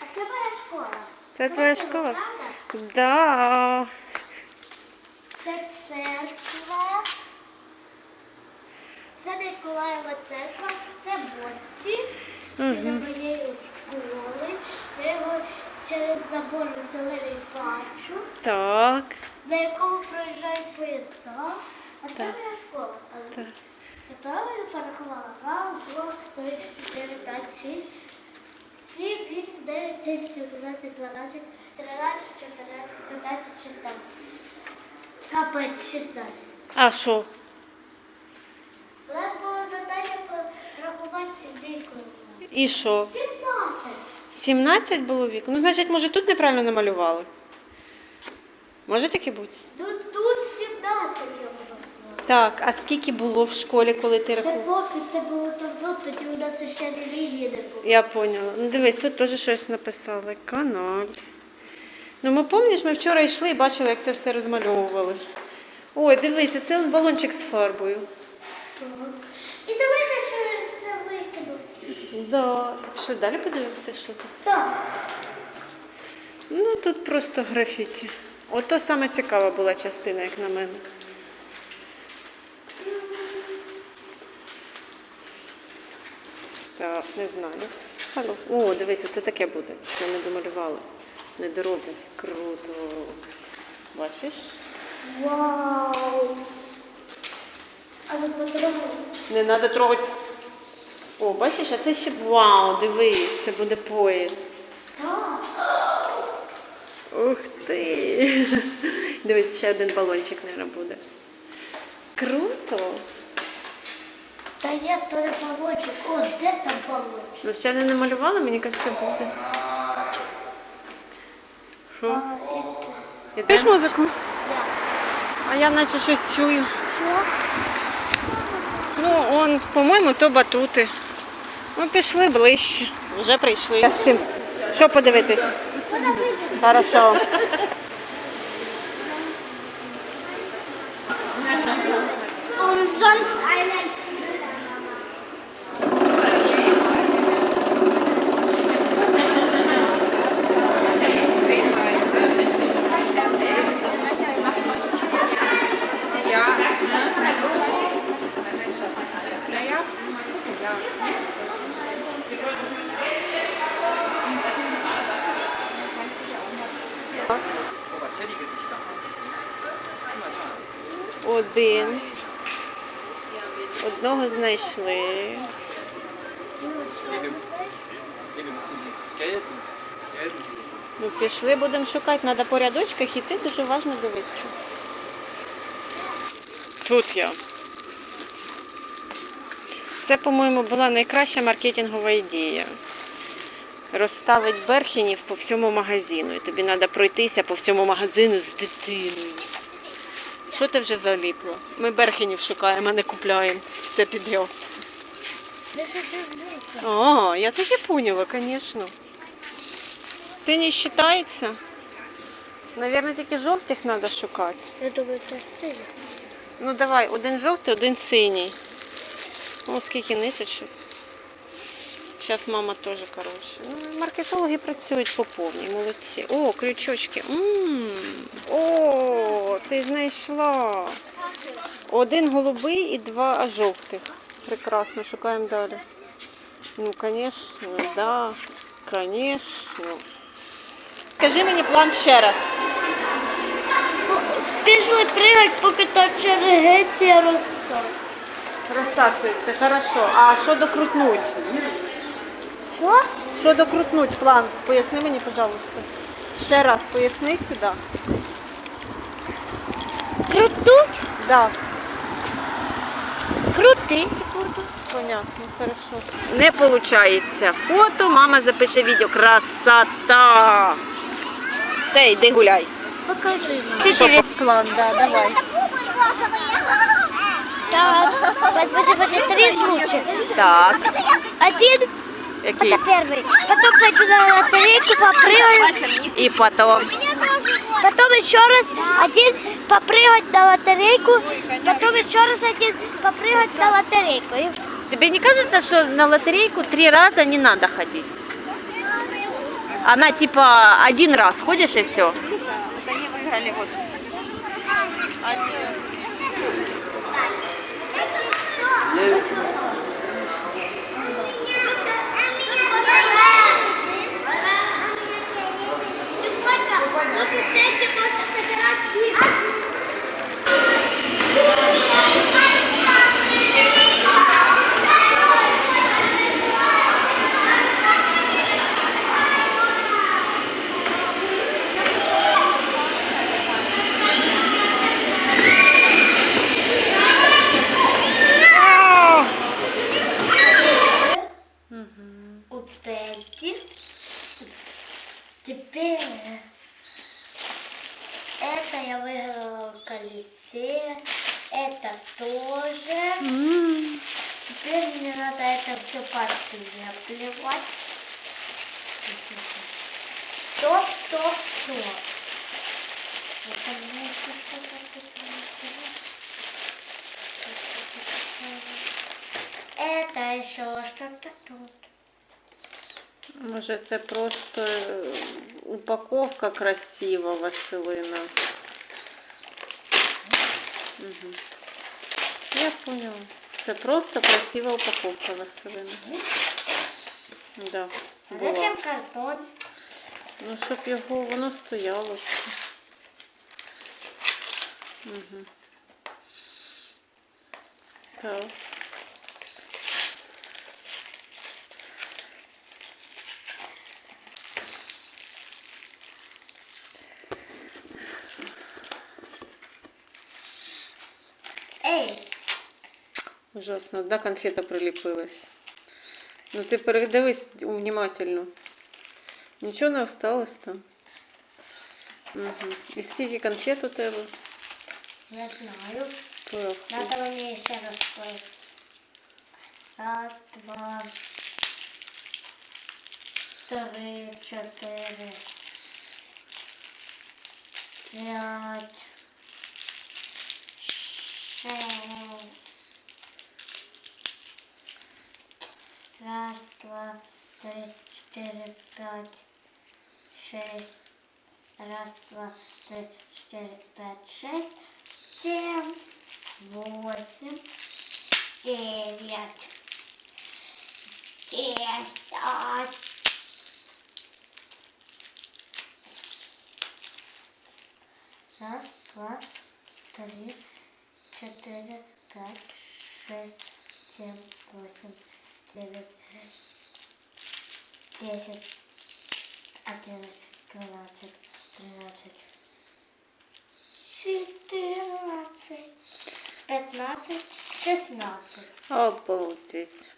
А це моя школа. Це твоя школа? правда? Да. Це церква. Це Миколаєва церква, це гості. Мгм. Моєї школи. Я його через забор зелений бачу, Так. на якому проїжджають поїзда. А це Так. моя школа. Так. Я правильно порахувала? Раз, два, три, чотири, п'ять, шість, сім, вісім, дев'ять, десять, одинадцять, дванадцять, тринадцять, чотирнадцять, п'ятнадцять, шістнадцять. Капець, шістнадцять. А що? У нас було завдання порахувати віку. І що? Сімнадцять. 17 було вік. Ну, значить, може, тут неправильно намалювали. Може таке бути? Тут, тут сімнадцять я порахувала. Так, а скільки було в школі, коли ти Та рахував? поки це було давно, тоді у нас ще релігії не було. Я поняла. Ну дивись, тут теж щось написали. Канал. Ну ми пам'ятаєш, ми вчора йшли і бачили, як це все розмальовували. Ой, дивися, це он балончик з фарбою. Так. І давай я ще все викину. Да. Що далі подивимося, що тут? Так. Ну тут просто графіті. Ото саме цікава була частина, як на мене. Так, не знаю. Алло. О, дивися, це таке буде. Це не домалювали. Не дороблять. Круто. Бачиш? Вау! А ну потрогай. Не треба трогати. О, бачиш, а це ще вау, дивись, це буде пояс. Так. Ух ти! Дивись, ще один балончик, мабуть, буде. Круто! Та є той балончик. О, де там балончик? Ну, ще не намалювала, мені кажеться, буде. Що? А, Ти це. музику? Я. А я наче щось чую. Що? Ну, он, по-моєму, то батути. Ми пішли ближче. Вже прийшли. Я з цим. Що подивитись? Хорошо. Einen. Один. Одного знайшли. Ну, пішли, будемо шукати. Треба по рядочках іти, дуже уважно дивитися. Тут я. Це, по-моєму, була найкраща маркетингова ідея. Розставити берхінів по всьому магазину. І тобі треба пройтися по всьому магазину з дитиною. Що ти вже заліпло? Ми берхінів шукаємо, а не купляємо все підряд. А, я так і поняла, звісно. Ти не вважається? Наверное, тільки жовтих треба шукати. Я думаю, це ти. Ну давай, один жовтий, один синій. О, скільки ниточок. Зараз мама теж коротше. Ну, маркетологи працюють по повній, молодці. О, крючочки. м О, ти знайшла. Один голубий і два жовтих. Прекрасно, шукаємо далі. Ну, звісно, да, звісно. Скажи мені план ще раз. Пішли пригать, поки та чергеція роса. Розтасується, хорошо. А що докрутнуть? Що? Що докрутнуть план? Поясни мені, пожалуйста. Ще раз поясни сюди. Крутнуть? Да, Крутить буду. понятно, хорошо. Не виходить. Фото, мама запише відео. Красота! Все, йди гуляй. Покажи нам. Тільки весь план, да, давай. Так, возьми будет три случая. Так, Один, який? это первый. Потом пойду на лотерейку, попрыгаю. І потім. Потом еще раз один попрыгать на лотерейку. Потом еще раз один попрыгать на лотерейку. И Тобі не кажется, що на лотерейку три рази не треба ходити? Она типа один раз ходишь и все. Вот они выиграли вот. Ты Теперь это я выиграла в колесе. Это тоже. Теперь мне надо это все подплевать. Стоп, стоп, стоп. Это еще что-то тут Може, це просто е, упаковка красива, Василина. Угу. Я поняла. Це просто красива упаковка, Василина. Да, була. зачем картон? Ну, щоб його воно стояло. Угу. Так. Ужасно, одна конфета приліпилась. Ну ти передивись внимательно. Нічого не осталось там. Угу. І скільки конфет у тебе? я знаю. Порахуй. Надо мне еще раз склеить. Раз, два, три, четыре, пять, шесть. Раз, два, три, четыре, пять, шесть. Раз, два, три, четыре, пять, шесть, семь, восемь, девять, десять. Раз, два, три, четыре, пять, шесть, семь, восемь, девять, десять, одиннадцать, двенадцать, тринадцать, четырнадцать, пятнадцать, шестнадцать. Обалдеть.